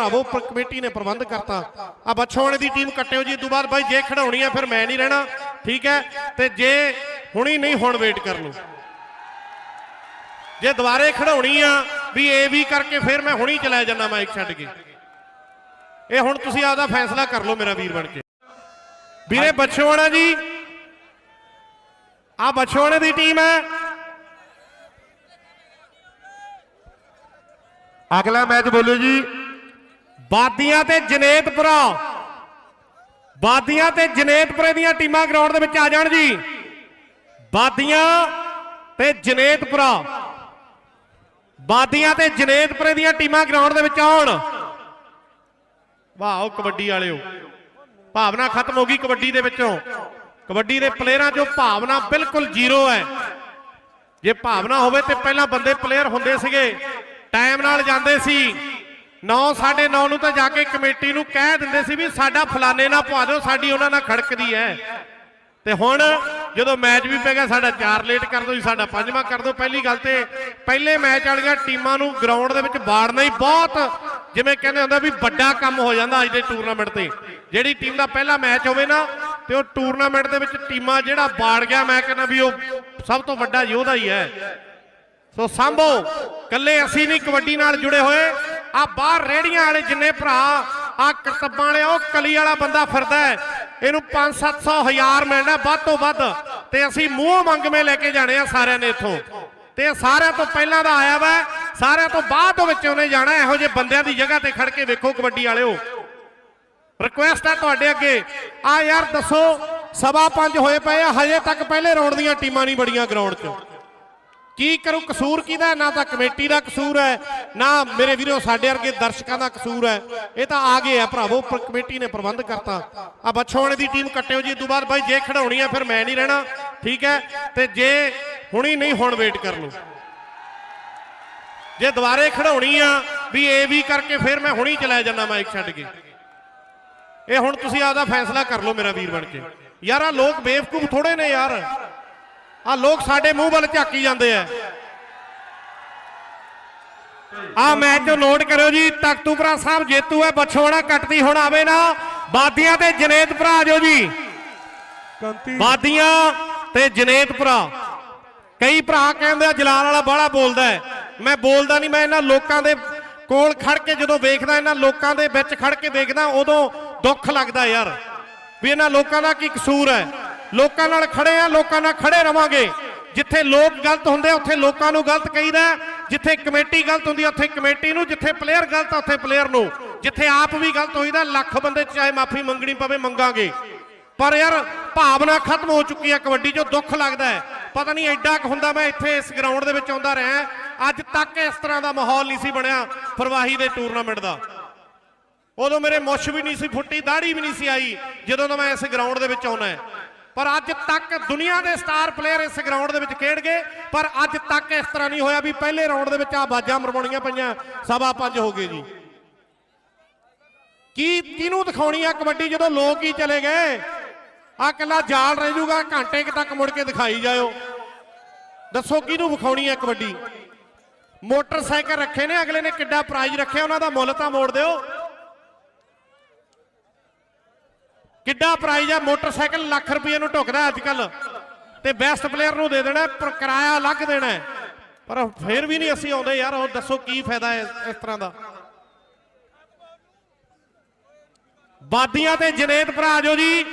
ਭਰਾਵੋ ਕਮੇਟੀ ਨੇ ਪ੍ਰਬੰਧ ਕਰਤਾ। ਆ ਬੱਛੋਵਾਣੇ ਦੀ ਟੀਮ ਕੱਟਿਓ ਜੀ ਇਹ ਤੋਂ ਬਾਅਦ ਬਾਈ ਜੇ ਖੜਾਉਣੀ ਆ ਫਿਰ ਮੈਂ ਨਹੀਂ ਰਹਿਣਾ। ਠੀਕ ਹੈ? ਤੇ ਜੇ ਹੁਣੀ ਨਹੀਂ ਹੁਣ ਵੇਟ ਕਰ ਲਓ ਜੇ ਦੁਬਾਰੇ ਖੜਾਉਣੀ ਆ ਵੀ ਏ ਵੀ ਕਰਕੇ ਫਿਰ ਮੈਂ ਹੁਣੀ ਚਲਾ ਜਾਣਾ ਮਾਈਕ ਛੱਡ ਕੇ। ਇਹ ਹੁਣ ਤੁਸੀਂ ਆਪਦਾ ਫੈਸਲਾ ਕਰ ਲਓ ਮੇਰਾ ਵੀਰ ਬਣ ਕੇ। ਵੀਰੇ ਬੱਛੋਵਾਣਾ ਜੀ ਆ ਬੱਛੋਵਾਣੇ ਦੀ ਟੀਮ ਹੈ। ਅਗਲਾ ਮੈਚ ਬੋਲੋ ਜੀ। ਬਾਦੀਆਂ ਤੇ ਜਨੇਤਪੁਰਾ। ਬਾਦੀਆਂ ਤੇ ਜਨੇਤਪੁਰੇ ਦੀਆਂ ਟੀਮਾਂ ਗਰਾਊਂਡ ਦੇ ਵਿੱਚ ਆ ਜਾਣ ਜੀ। ਬਾਦੀਆਂ ਤੇ ਜਨੇਤਪੁਰਾ। ਬਾਦੀਆਂ ਤੇ ਜਨੇਤਪੁਰੇ ਦੀਆਂ ਟੀਮਾਂ ਗਰਾਊਂਡ ਦੇ ਵਿੱਚ ਆਉਣ। ਵਾਹ, ਉਹ ਕਬੱਡੀ ਵਾਲਿਓ। ਭਾਵਨਾ ਖਤਮ ਹੋ ਗਈ ਕਬੱਡੀ ਦੇ ਵਿੱਚੋਂ। ਕਬੱਡੀ ਦੇ ਪਲੇਅਰਾਂ 'ਚੋਂ ਭਾਵਨਾ ਬਿਲਕੁਲ ਜ਼ੀਰੋ ਹੈ। ਜੇ ਭਾਵਨਾ ਹੋਵੇ ਤੇ ਪਹਿਲਾਂ ਬੰਦੇ ਪਲੇਅਰ ਹੁੰਦੇ ਸੀਗੇ। ਟਾਈਮ ਨਾਲ ਜਾਂਦੇ ਸੀ। 9:30 ਨੂੰ ਤਾਂ ਜਾ ਕੇ ਕਮੇਟੀ ਨੂੰ ਕਹਿ ਦਿੰਦੇ ਸੀ ਵੀ ਸਾਡਾ ਫਲਾਣੇ ਨਾਲ ਪਵਾ ਦਿਓ, ਸਾਡੀ ਉਹਨਾਂ ਨਾਲ ਖੜਕਦੀ ਹੈ। ਤੇ ਹੁਣ ਜਦੋਂ ਮੈਚ ਵੀ ਪੈ ਗਿਆ, ਸਾਡਾ ਚਾਰ ਲੇਟ ਕਰ ਦਿਓ ਜੀ, ਸਾਡਾ ਪੰਜਵਾਂ ਕਰ ਦਿਓ। ਪਹਿਲੀ ਗੱਲ ਤੇ ਪਹਿਲੇ ਮੈਚ ਵਾਲੀਆਂ ਟੀਮਾਂ ਨੂੰ ਗਰਾਊਂਡ ਦੇ ਵਿੱਚ ਬਾੜਨਾ ਹੀ ਬਹੁਤ ਜਿਵੇਂ ਕਹਿੰਦੇ ਹੁੰਦਾ ਵੀ ਵੱਡਾ ਕੰਮ ਹੋ ਜਾਂਦਾ ਅੱਜ ਦੇ ਟੂਰਨਾਮੈਂਟ ਤੇ। ਜਿਹੜੀ ਟੀਮ ਦਾ ਪਹਿਲਾ ਮੈਚ ਹੋਵੇ ਨਾ, ਤੇ ਉਹ ਟੂਰਨਾਮੈਂਟ ਦੇ ਵਿੱਚ ਟੀਮਾਂ ਜਿਹੜਾ ਬਾੜ ਗਿਆ, ਮੈਂ ਕਹਿੰਦਾ ਵੀ ਉਹ ਸਭ ਤੋਂ ਵੱਡਾ ਯੋਧਾ ਹੀ ਹੈ। ਸੋ ਸਾਂਭੋ ਕੱਲੇ ਅਸੀਂ ਨਹੀਂ, ਕਬੱਡੀ ਨਾਲ ਜੁੜੇ ਹੋਏ। ਆ ਬਾਹਰ ਰੇੜੀਆਂ ਵਾਲੇ ਜਿੰਨੇ ਭਰਾ, ਆ ਕਰਤੱਬਾਂ ਵਾਲੇ, ਉਹ ਕਲੀ ਵਾਲਾ ਬੰਦਾ ਫਿਰਦਾ ਹੈ। ਇਹਨੂੰ 5-700 ਹਜ਼ਾਰ ਮਿਲਣਾ ਵੱਧ ਤੋਂ ਵੱਧ। ਤੇ ਅਸੀਂ ਮੂੰਹ ਮੰਗਵੇਂ ਲੈ ਕੇ ਜਾਣੇ ਆ ਸਾਰਿਆਂ ਨੇ ਇੱਥੋਂ। ਤੇ ਸਾਰਿਆਂ ਤੋਂ ਪਹਿਲਾਂ ਦਾ ਆਇਆ ਵਾ, ਸਾਰਿਆਂ ਤੋਂ ਬਾਅਦ ਦੇ ਵਿੱਚ ਉਹਨੇ ਜਾਣਾ, ਇਹੋ ਜਿਹੇ ਬੰਦਿਆਂ ਦੀ ਜਗ੍ਹਾ ਤੇ ਖੜ ਕੇ ਵੇਖੋ ਕਬੱਡੀ ਵਾਲਿਓ। ਰਿਕੁਐਸਟ ਆ ਤੁਹਾਡੇ ਅੱਗੇ। ਆ ਯਾਰ ਦੱਸੋ, ਸਵਾ ਪੰਜ ਹੋਏ ਪਏ ਆ, ਹਜੇ ਤੱਕ ਪਹਿਲੇ ਰੌਂਡ ਦੀਆਂ ਟੀਮਾਂ ਨਹੀਂ ਬੜੀਆਂ ਗਰਾਊਂਡ 'ਚ। ਕੀ ਕਰੂ? ਕਸੂਰ ਕਿਹਦਾ ਨਾ ਤਾਂ ਕਮੇਟੀ ਦਾ ਕਸੂਰ ਹੈ, ਨਾ ਮੇਰੇ ਵੀਰੋ ਸਾਡੇ ਵਰਗੇ ਦਰਸ਼ਕਾਂ ਦਾ ਕਸੂਰ ਹੈ। ਇਹ ਤਾਂ ਆ ਗਏ ਆ ਭਰਾਵੋ ਕਮੇਟੀ ਨੇ ਪ੍ਰਬੰਧ ਕਰਤਾ। ਆ ਬੱਛੋਵਾਣੇ ਦੀ ਟੀਮ ਕੱਟਿਓ ਜੀ ਤੋਂ ਬਾਅਦ ਬਾਈ ਜੇ ਖੜਾਉਣੀ ਆ, ਫਿਰ ਮੈਂ ਨਹੀਂ ਰਹਿਣਾ, ਠੀਕ ਹੈ? ਤੇ ਜੇ ਹੁਣੀ ਨਹੀਂ ਹੁਣ ਵੇਟ ਕਰ ਲਓ ਜੇ ਦੁਬਾਰੇ ਖੜਾਉਣੀ ਆ, ਵੀ ਇਹ ਵੀ ਕਰਕੇ ਫਿਰ ਮੈਂ ਹੁਣੀ ਚਲਾ ਜਾਣਾ ਮਾਈਕ ਛੱਡ ਕੇ। ਇਹ ਹੁਣ ਤੁਸੀਂ ਆਪਦਾ ਫੈਸਲਾ ਕਰ ਲਓ ਮੇਰਾ ਵੀਰ ਬਣ ਕੇ। ਯਾਰ ਆ ਲੋਕ ਬੇਵਕੂਫ ਥੋੜੇ ਨੇ ਯਾਰ। ਆ ਲੋਕ ਸਾਡੇ ਮੂੰਹ ਵੱਲ ਝਾਕੀ ਜਾਂਦੇ ਆ। ਆ ਮੈਚ ਨੂੰ ਨੋਟ ਕਰਿਓ ਜੀ ਤਖਤੂਪੁਰਾ ਸਾਹਿਬ ਜੇਤੂ ਹੈ ਬਛੋੜਾ ਕੱਟਦੀ ਹੁਣ ਆਵੇ ਨਾ। ਬਾਦੀਆਂ ਤੇ ਜਨੇਤਪੁਰਾ ਆ ਜਾਓ ਜੀ। ਬਾਦੀਆਂ ਤੇ ਜਨੇਤਪੁਰਾ ਕਈ ਭਰਾ ਕਹਿੰਦੇ ਆ ਜਲਾਲ ਵਾਲਾ ਬਾਹਲਾ ਬੋਲਦਾ ਮੈਂ ਬੋਲਦਾ ਨਹੀਂ ਮੈਂ ਇਹਨਾਂ ਲੋਕਾਂ ਦੇ ਕੋਲ ਖੜ ਕੇ ਜਦੋਂ ਵੇਖਦਾ ਇਹਨਾਂ ਲੋਕਾਂ ਦੇ ਵਿੱਚ ਖੜ ਕੇ ਵੇਖਦਾ ਉਦੋਂ ਦੁੱਖ ਲੱਗਦਾ ਯਾਰ। ਵੀ ਇਹਨਾਂ ਲੋਕਾਂ ਦਾ ਕੀ ਕਸੂਰ ਹੈ? ਲੋਕਾਂ ਨਾਲ ਖੜੇ ਆ ਲੋਕਾਂ ਨਾਲ ਖੜੇ ਰਵਾਂਗੇ। ਜਿੱਥੇ ਲੋਕ ਗਲਤ ਹੁੰਦੇ ਉੱਥੇ ਲੋਕਾਂ ਨੂੰ ਗਲਤ ਕਹੀਦਾ ਜਿੱਥੇ ਕਮੇਟੀ ਗਲਤ ਹੁੰਦੀ ਆ, ਉੱਥੇ ਕਮੇਟੀ ਨੂੰ ਜਿੱਥੇ ਪਲੇਅਰ ਗਲਤ ਆ ਉੱਥੇ ਪਲੇਅਰ ਨੂੰ। ਜਿੱਥੇ ਆਪ ਵੀ ਗਲਤ ਹੋਈਦਾ ਲੱਖ ਬੰਦੇ ਚਾਹੇ ਮਾਫੀ ਮੰਗਣੀ ਪਵੇ ਮੰਗਾਂਗੇ। ਪਰ ਯਾਰ ਭਾਵਨਾ ਖਤਮ ਹੋ ਚੁੱਕੀ ਹੈ ਕਬੱਡੀ 'ਚੋਂ ਦੁੱਖ ਲੱਗਦਾ ਹੈ। ਪਤਾ ਨਹੀਂ ਐਡਾ ਕੁ ਹੁੰਦਾ ਮੈਂ ਇੱਥੇ ਇਸ ਗਰਾਊਂਡ ਦੇ ਵਿੱਚ ਆਉਂਦਾ ਰਿਹਾ। ਅੱਜ ਤੱਕ ਇਸ ਤਰ੍ਹਾਂ ਦਾ ਮਾਹੌਲ ਨਹੀਂ ਸੀ ਬਣਿਆ ਫਰਵਾਹੀ ਦੇ ਟੂਰਨਾਮੈਂਟ ਦਾ। ਉਦੋਂ ਮੇਰੇ ਮੁੱਛ ਵੀ ਨਹੀਂ ਸੀ ਫੁੱਟੀ ਦਾੜੀ ਵੀ ਨਹੀਂ ਸੀ ਆਈ ਜਦੋਂ ਦਾ ਮੈਂ ਇਸ ਗਰਾਊਂਡ ਦੇ ਵਿੱਚ ਆਉਣਾ ਪਰ ਅੱਜ ਤੱਕ ਦੁਨੀਆ ਦੇ ਸਟਾਰ ਪਲੇਅਰ ਇਸ ਗਰਾਊਂਡ ਦੇ ਵਿੱਚ ਖੇਡ ਗਏ, ਪਰ ਅੱਜ ਤੱਕ ਇਸ ਤਰ੍ਹਾਂ ਨਹੀਂ ਹੋਇਆ ਵੀ ਪਹਿਲੇ ਰਾਊਂਡ ਦੇ ਵਿੱਚ ਆ ਬਾਜਾਂ ਮਰਵਾਉਣੀਆਂ ਪਈਆਂ, ਸਵਾ ਪੰਜ ਹੋ ਗਏ ਜੀ। ਕੀ ਕਿਹਨੂੰ ਦਿਖਾਉਣੀ ਆ ਕਬੱਡੀ ਜਦੋਂ ਲੋਕ ਹੀ ਚਲੇ ਗਏ? ਆ ਕੱਲਾ ਜਾਲ ਰਹਿ ਜੂਗਾ ਘੰਟੇ ਕੁ ਤੱਕ ਮੁੜ ਕੇ ਦਿਖਾਈ ਜਾਇਓ। ਦੱਸੋ ਕਿਹਨੂੰ ਵਿਖਾਉਣੀ ਆ ਕਬੱਡੀ? ਮੋਟਰਸਾਈਕਲ ਰੱਖੇ ਨੇ, ਅਗਲੇ ਨੇ ਕਿੱਡਾ ਪ੍ਰਾਈਜ਼ ਰੱਖਿਆ, ਉਹਨਾਂ ਦਾ ਮੁੱਲ ਤਾਂ ਮੋੜ ਦਿਓ। ਕਿੱਡਾ ਪ੍ਰਾਈਜ਼ ਆ? ਮੋਟਰਸਾਈਕਲ ਲੱਖ ਰੁਪਏ ਨੂੰ ਢੁਕਦਾ ਅੱਜ ਕੱਲ ਤੇ ਬੈਸਟ ਪਲੇਅਰ ਨੂੰ ਦੇ ਦੇਣਾ, ਪਰ ਕਿਰਾਇਆ ਅਲੱਗ ਦੇਣਾ ਪਰ ਫਿਰ ਵੀ ਨਹੀਂ ਅਸੀਂ ਆਉਂਦੇ ਯਾਰ, ਉਹ ਦੱਸੋ ਕੀ ਫਾਇਦਾ ਹੈ ਇਸ ਤਰ੍ਹਾਂ ਦਾ। ਬਾਦੀਆਂ ਤੇ ਜਨੇਤ ਭਰਾ ਜੋ ਜੀ।